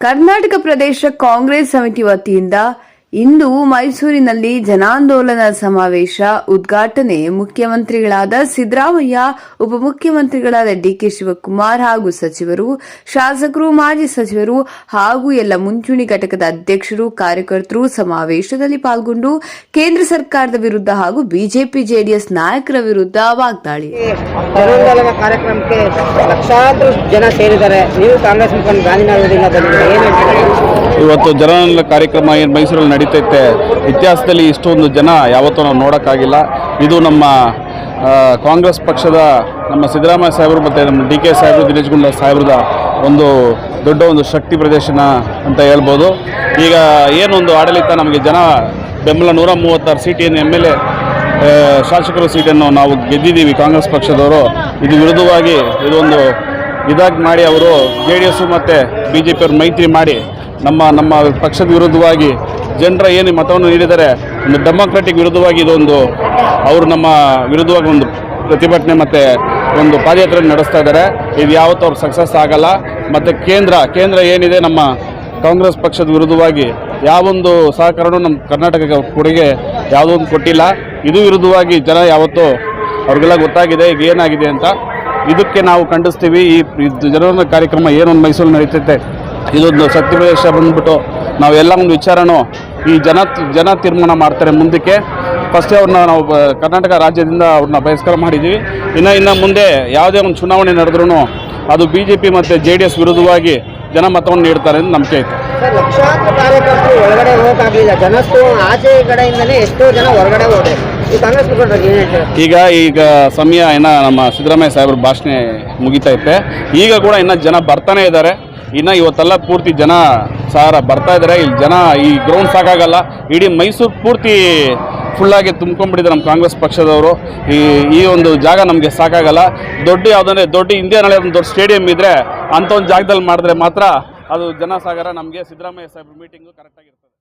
ಕರ್ನಾಟಕ ಪ್ರದೇಶ ಕಾಂಗ್ರೆಸ್ ಸಮಿತಿ ವತಿಯಿಂದ ಇಂದು ಮೈಸೂರಿನಲ್ಲಿ ಜನಾಂದೋಲನ ಸಮಾವೇಶ, ಉದ್ಘಾಟನೆ. ಮುಖ್ಯಮಂತ್ರಿಗಳಾದ ಸಿದ್ದರಾಮಯ್ಯ ಉಪಮುಖ್ಯಮಂತ್ರಿಗಳಾದ ಡಿಕೆ ಶಿವಕುಮಾರ್ ಹಾಗೂ ಸಚಿವರು, ಶಾಸಕರು, ಮಾಜಿ ಸಚಿವರು ಹಾಗೂ ಎಲ್ಲ ಮುಂಚೂಣಿ ಘಟಕದ ಅಧ್ಯಕ್ಷರು, ಕಾರ್ಯಕರ್ತರು ಸಮಾವೇಶದಲ್ಲಿ ಪಾಲ್ಗೊಂಡು ಕೇಂದ್ರ ಸರ್ಕಾರದ ವಿರುದ್ಧ ಹಾಗೂ ಬಿಜೆಪಿ, ಜೆಡಿಎಸ್ ನಾಯಕರ ವಿರುದ್ಧ ವಾಗ್ದಾಳಿ. ಕಾರ್ಯಕ್ರಮಕ್ಕೆ ಲಕ್ಷಾಂತರ ಜನ ಸೇರಿದ್ದಾರೆ. ನೀವು ಕಾಂಗ್ರೆಸ್ ಮುಖಂಡ ಇವತ್ತು ಜನರಲ್ಲ ಕಾರ್ಯಕ್ರಮ ಏನು ಮೈಸೂರಲ್ಲಿ ನಡೀತೈತೆ, ಇತಿಹಾಸದಲ್ಲಿ ಇಷ್ಟೊಂದು ಜನ ಯಾವತ್ತೂ ನಾವು ನೋಡೋಕ್ಕಾಗಿಲ್ಲ. ಇದು ನಮ್ಮ ಕಾಂಗ್ರೆಸ್ ಪಕ್ಷದ ನಮ್ಮ ಸಿದ್ದರಾಮಯ್ಯ ಸಾಹೇಬರು ಮತ್ತು ನಮ್ಮ ಡಿ ಕೆ ಸಾಹೇಬರು, ದಿನೇಶ್ ಗುಂಡ ಸಾಹೇಬ್ರದ ಒಂದು ದೊಡ್ಡ ಒಂದು ಶಕ್ತಿ ಪ್ರದರ್ಶನ ಅಂತ ಹೇಳ್ಬೋದು. ಈಗ ಏನೊಂದು ಆಡಳಿತ ನಮಗೆ ಜನ ಬೆಂಬಲ, ನೂರ ಮೂವತ್ತಾರು ಸೀಟಿಯನ್ನು ಎಂ ಎಲ್ ಎ ಶಾಸಕರ ಸೀಟನ್ನು ನಾವು ಗೆದ್ದಿದ್ದೀವಿ ಕಾಂಗ್ರೆಸ್ ಪಕ್ಷದವರು. ಇದು ವಿರುದ್ಧವಾಗಿ ಇದೊಂದು ಇದಾಗಿ ಮಾಡಿ ಅವರು ಜೆ ಡಿ ಎಸ್ಸು ಮತ್ತು ಬಿ ಜೆ ಪಿಯವ್ರು ಮೈತ್ರಿ ಮಾಡಿ ನಮ್ಮ ನಮ್ಮ ಪಕ್ಷದ ವಿರುದ್ಧವಾಗಿ ಜನರ ಏನು ಮತವನ್ನು ನೀಡಿದರೆ ಒಂದು ಡೆಮೋಕ್ರೆಟಿಕ್ ವಿರುದ್ಧವಾಗಿ ಇದೊಂದು ಅವರು ನಮ್ಮ ವಿರುದ್ಧವಾಗಿ ಒಂದು ಪ್ರತಿಭಟನೆ ಮತ್ತು ಒಂದು ಪಾದಯಾತ್ರೆ ನಡೆಸ್ತಾ ಇದ್ದಾರೆ. ಇದು ಯಾವತ್ತೂ ಅವ್ರು ಸಕ್ಸಸ್ ಆಗಲ್ಲ. ಮತ್ತು ಕೇಂದ್ರ ಕೇಂದ್ರ ಏನಿದೆ ನಮ್ಮ ಕಾಂಗ್ರೆಸ್ ಪಕ್ಷದ ವಿರುದ್ಧವಾಗಿ ಯಾವೊಂದು ಸಹಕಾರನೂ ನಮ್ಮ ಕರ್ನಾಟಕಕ್ಕೆ ಕೊಡುಗೆ ಯಾವುದೊಂದು ಕೊಟ್ಟಿಲ್ಲ. ಇದು ವಿರುದ್ಧವಾಗಿ ಜನ ಯಾವತ್ತೂ ಅವ್ರಿಗೆಲ್ಲ ಗೊತ್ತಾಗಿದೆ ಈಗ ಏನಾಗಿದೆ ಅಂತ. ಇದಕ್ಕೆ ನಾವು ಖಂಡಿಸ್ತೀವಿ. ಈ ಜನರ ಕಾರ್ಯಕ್ರಮ ಏನೊಂದು ಮೈಸೂರು ನಡೀತೈತೆ ಇದೊಂದು ಶಕ್ತಿ ಪ್ರದೇಶ ಬಂದ್ಬಿಟ್ಟು ನಾವೆಲ್ಲ ಒಂದು ವಿಚಾರನೂ ಈ ಜನ ಜನ ತೀರ್ಮಾನ ಮಾಡ್ತಾರೆ ಮುಂದಕ್ಕೆ. ಫಸ್ಟೇ ಅವ್ರನ್ನ ನಾವು ಕರ್ನಾಟಕ ರಾಜ್ಯದಿಂದ ಅವ್ರನ್ನ ಬಹಿಷ್ಕಾರ ಮಾಡಿದ್ದೀವಿ. ಇನ್ನು ಇನ್ನು ಮುಂದೆ ಯಾವುದೇ ಒಂದು ಚುನಾವಣೆ ನಡೆದ್ರೂ ಅದು ಬಿ ಜೆ ಪಿ ಮತ್ತು ಜೆ ಡಿ ಎಸ್ ವಿರುದ್ಧವಾಗಿ ಜನ ಮತವನ್ನು ನೀಡ್ತಾರೆ ಅಂತ ನಂಬಿಕೆ ಐತೆ. ಲಕ್ಷಾಂತರ ಕಾರ್ಯಕರ್ತರು ಒಳಗಡೆ ಹೋಗೋಕ್ಕಾಗಲಿಲ್ಲ. ಆಚೆ ಕಡೆಯಿಂದಲೇ ಎಷ್ಟೋ ಜನ ಹೊರಗಡೆ ಹೋದೆ. ಈಗ ಈಗ ಸಮಯ ಇನ್ನು ನಮ್ಮ ಸಿದ್ದರಾಮಯ್ಯ ಸಾಹೇಬ್ರ ಭಾಷಣ ಇತ್ತೆ. ಈಗ ಕೂಡ ಇನ್ನು ಜನ ಬರ್ತಾನೆ ಇದ್ದಾರೆ. ಇನ್ನು ಇವತ್ತೆಲ್ಲ ಪೂರ್ತಿ ಜನ ಸಾರ ಬರ್ತಾ ಇದ್ದಾರೆ ಇಲ್ಲಿ ಜನ ಈ ಗ್ರೌಂಡ್ ಸಾಕಾಗಲ್ಲ. ಇಡೀ ಮೈಸೂರು ಪೂರ್ತಿ ಫುಲ್ಲಾಗಿ ತುಂಬ್ಕೊಂಡ್ಬಿಟ್ಟಿದೆ ನಮ್ಮ ಕಾಂಗ್ರೆಸ್ ಪಕ್ಷದವರು. ಈ ಈ ಒಂದು ಜಾಗ ನಮಗೆ ಸಾಕಾಗಲ್ಲ. ದೊಡ್ಡ ಯಾವುದಂದ್ರೆ ದೊಡ್ಡ ಇಂಡಿಯಾನಲ್ಲಿ ಒಂದು ದೊಡ್ಡ ಸ್ಟೇಡಿಯಂ ಇದ್ದರೆ ಅಂಥ ಒಂದು ಜಾಗದಲ್ಲಿ ಮಾಡಿದ್ರೆ ಮಾತ್ರ ಅದು ಜನ ಸಾಗರ ನಮಗೆ ಸಿದ್ದರಾಮಯ್ಯ ಸಾಹೇಬ್ರ ಮೀಟಿಂಗು ಕರೆಕ್ಟಾಗಿರ್ತದೆ